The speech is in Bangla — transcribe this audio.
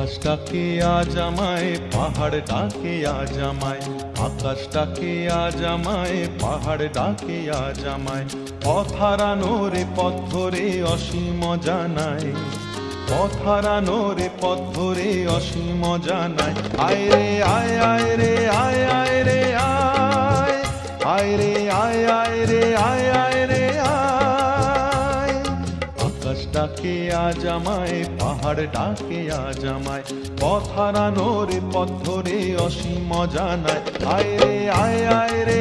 আকাশটাকে আজ আমায় পাহাড় ডাকে আজ আমায়, আকাশটাকে আজ আমায় পাহাড় ডাকে আজ আমায় পথারানো রে পথ ধরে অসীম জানায় পথারানো রে পথ ধরে অসীম জানায়। আয় রে, আয় আয় রে, আয় আয় রে, আয় আয় রে, আয় আয় রে, আয় আয় আকাশটাকে আজ আমায়, পাহাড় ডাকে আজ আমায়, পথ হারানোর পথ অসীম জানায় আয় রে, আয় আয় রে